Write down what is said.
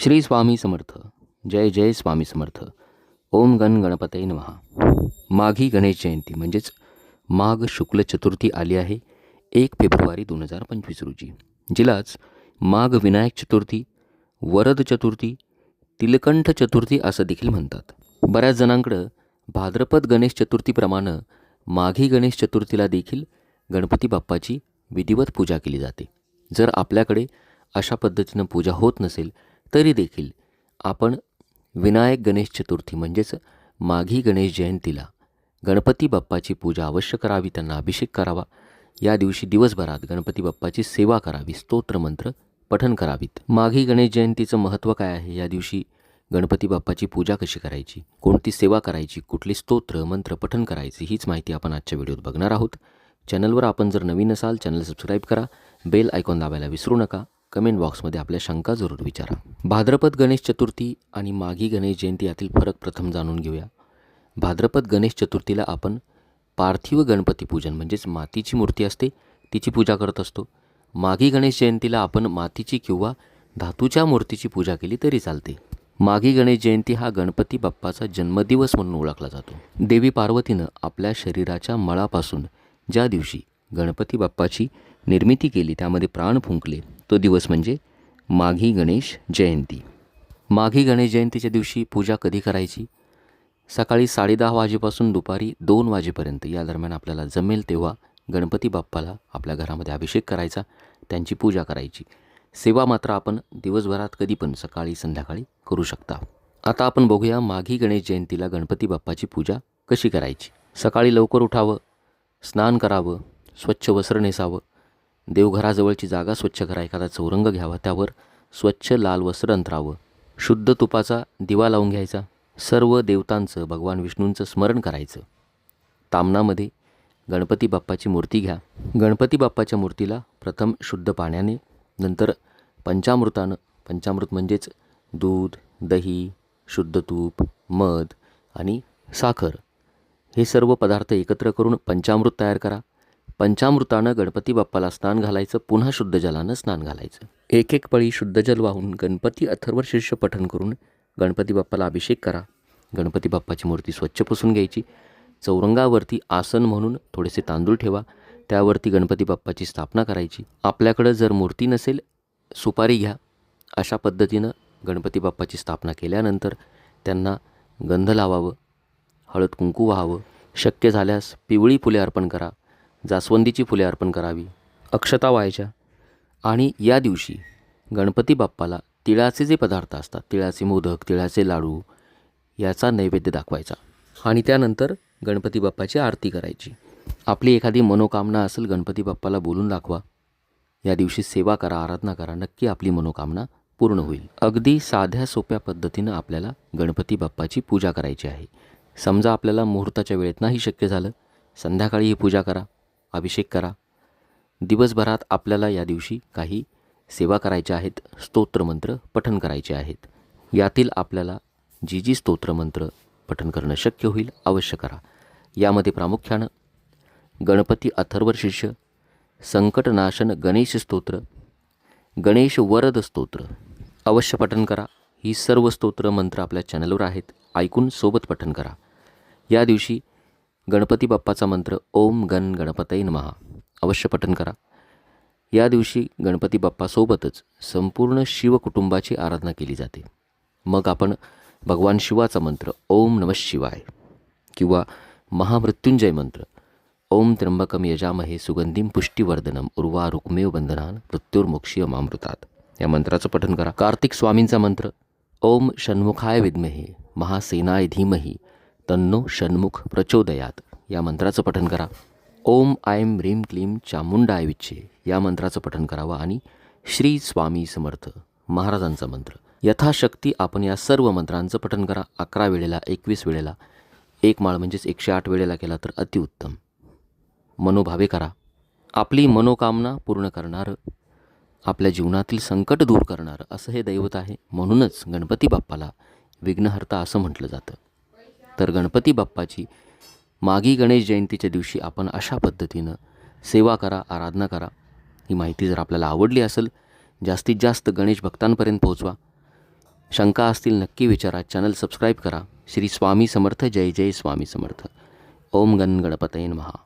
श्री स्वामी समर्थ. जय जय स्वामी समर्थ. ओम गण गणपतये नमहा माघी गणेश जयंती म्हणजेच माघ शुक्ल चतुर्थी आली आहे एक फेब्रुवारी दोन हजार पंचवीस रोजी. जिलाच माघ विनायक चतुर्थी वरद चतुर्थी तिलकंठ चतुर्थी असं देखील म्हणतात. बऱ्याच जणांकडं भाद्रपद गणेश चतुर्थीप्रमाणे माघी गणेश चतुर्थीला देखील गणपती बाप्पाची विधिवत पूजा केली जाते. जर आपल्याकडे अशा पद्धतीनं पूजा होत नसेल तरी देखील आपण विनायक गणेश चतुर्थी म्हणजेच माघी गणेश जयंतीला गणपती बाप्पाची पूजा अवश्य करावी त्यांना अभिषेक करावा. या दिवशी दिवसभरात गणपती बाप्पाची सेवा करावी स्तोत्रमंत्र पठन करावीत. माघी गणेश जयंतीचं महत्त्व काय आहे? या दिवशी गणपती बाप्पाची पूजा कशी करायची? कोणती सेवा करायची? कुठली स्तोत्र मंत्र पठन करायची? हीच माहिती आपण आजच्या व्हिडिओत बघणार आहोत. चॅनलवर आपण जर नवीन असाल चॅनल सबस्क्राईब करा. बेल आयकॉन दाबायला विसरू नका. कमेंट बॉक्समध्ये आपल्या शंका जरूर विचारा. भाद्रपद गणेश चतुर्थी आणि माघी गणेश जयंती यातील फरक प्रथम जाणून घेऊया. भाद्रपद गणेश चतुर्थीला आपण पार्थिव गणपती पूजन म्हणजेच मातीची मूर्ती असते तिची पूजा करत असतो. माघी गणेश जयंतीला आपण मातीची किंवा धातूच्या मूर्तीची पूजा केली तरी चालते. माघी गणेश जयंती हा गणपती बाप्पाचा जन्मदिवस म्हणून ओळखला जातो. देवी पार्वतीनं आपल्या शरीराच्या मळापासून ज्या दिवशी गणपती बाप्पाची निर्मिती केली त्यामध्ये प्राण फुंकले तो दिवस म्हणजे माघी गणेश जयंती. माघी गणेश जयंतीच्या दिवशी पूजा कधी करायची? सकाळी साडेदहा वाजेपासून दुपारी दोन वाजेपर्यंत या दरम्यान आपल्याला जमेल तेव्हा गणपती बाप्पाला आपल्या घरामध्ये अभिषेक करायचा त्यांची पूजा करायची. सेवा मात्र आपण दिवसभरात कधी पण सकाळी संध्याकाळी करू शकता. आता आपण बघूया माघी गणेश जयंतीला गणपती बाप्पाची पूजा कशी करायची? सकाळी लवकर उठावं स्नान करावं स्वच्छ वस्त्र नेसावं देवघराजवळची जागा स्वच्छ करा एखादा चौरंग घ्यावा त्यावर स्वच्छ लाल वस्त्र अंतरावं. शुद्ध तुपाचा दिवा लावून घ्यायचा. सर्व देवतांचं भगवान विष्णूंचं स्मरण करायचं. तामनामध्ये गणपती बाप्पाची मूर्ती घ्या. गणपती बाप्पाच्या मूर्तीला प्रथम शुद्ध पाण्याने नंतर पंचामृतानं पंचामृत म्हणजेच दूध दही शुद्ध तूप मध आणि साखर. हे सर्व पदार्थ एकत्र करून पंचामृत तयार करा. पंचामृतानं गणपती बाप्पाला स्नान घालायचं पुन्हा शुद्ध जलानं स्नान घालायचं. एक एक पळी शुद्ध जल वाहून गणपती अथर्व शीर्ष पठण करून गणपती बाप्पाला अभिषेक करा. गणपती बाप्पाची मूर्ती स्वच्छ पुसून घ्यायची. चौरंगावरती आसन म्हणून थोडेसे तांदूळ ठेवा. त्यावरती गणपती बाप्पाची स्थापना करायची. आपल्याकडं जर मूर्ती नसेल सुपारी घ्या. अशा पद्धतीनं गणपती बाप्पाची स्थापना केल्यानंतर त्यांना गंध लावावं हळद कुंकू व्हावं. शक्य झाल्यास पिवळी फुले अर्पण करा. जास्वंदीची फुले अर्पण करावी. अक्षता व्हायच्या. आणि या दिवशी गणपती बाप्पाला तिळाचे जे पदार्थ असतात तिळाचे मोदक तिळाचे लाडू याचा नैवेद्य दाखवायचा. आणि त्यानंतर गणपती बाप्पाची आरती करायची. आपली एखादी मनोकामना असेल गणपती बाप्पाला बोलून दाखवा. या दिवशी सेवा करा आराधना करा नक्की आपली मनोकामना पूर्ण होईल. अगदी साध्या सोप्या पद्धतीनं आपल्याला गणपती बाप्पाची पूजा करायची आहे. समजा आपल्याला मुहूर्ताच्या वेळेत नाही शक्य झालं संध्याकाळी ही पूजा करा. अभिषेक करा. दिवसभरात आपल्याला या दिवशी काही सेवा करायच्या आहेत स्तोत्रमंत्र पठण करायचे आहेत. यातील आपल्याला जी जी स्तोत्रमंत्र पठण करणं शक्य होईल अवश्य करा. यामध्ये प्रामुख्यानं गणपती अथर्व शिष्य संकटनाशन गणेश स्तोत्र गणेश वरद स्तोत्र अवश्य पठण करा. ही सर्व स्तोत्र मंत्र आपल्या चॅनलवर आहेत ऐकून सोबत पठण करा. या दिवशी गणपती बाप्पाचा मंत्र ओम गण गणपतय महा अवश्य पठन करा. या दिवशी गणपती बाप्पासोबतच संपूर्ण शिव कुटुंबाची आराधना केली जाते. मग आपण भगवान शिवाचा मंत्र ओम नमः शिवाय किंवा महामृत्युंजय मंत्र ओम त्र्यंबकम यजामहे सुगंधीम पुष्टीवर्धनम उर्वा रुक्मेव बंधनान मृत्युर्मोक्षीय मामृतात. या मंत्राचं पठन करा. कार्तिक स्वामींचा मंत्र ओम षण्मुखाय विद्महे महासेनाय धीमही तन्नो षण्मुख प्रचोदयात. या मंत्राचं पठण करा. ओम आयम ह्रीम क्लीम चामुंडा आयविच्छे या मंत्राचं पठण करावं आणि श्री स्वामी समर्थ महाराजांचा मंत्र. यथाशक्ती आपण या सर्व मंत्रांचं पठण करा. अकरा वेळेला एकवीस वेळेला एक माळ म्हणजेच एकशे आठ वेळेला केला तर अतिउत्तम. मनोभावे करा. आपली मनोकामना पूर्ण करणारं आपल्या जीवनातील संकट दूर करणारं असं हे दैवत आहे. म्हणूनच गणपती बाप्पाला विघ्नहर्ता असं म्हटलं जातं. तर गणपती बाप्पाची मागी गणेश जयंतीच्या दिवशी आपण अशा पद्धतीनं सेवा करा आराधना करा. ही माहिती जर आपल्याला आवडली असेल जास्तीत जास्त गणेश भक्तांपर्यंत पोहोचवा. शंका असतील नक्की विचारा चॅनल सबस्क्राईब करा. श्री स्वामी समर्थ जय जय स्वामी समर्थ. ओम गण गणपतयन महा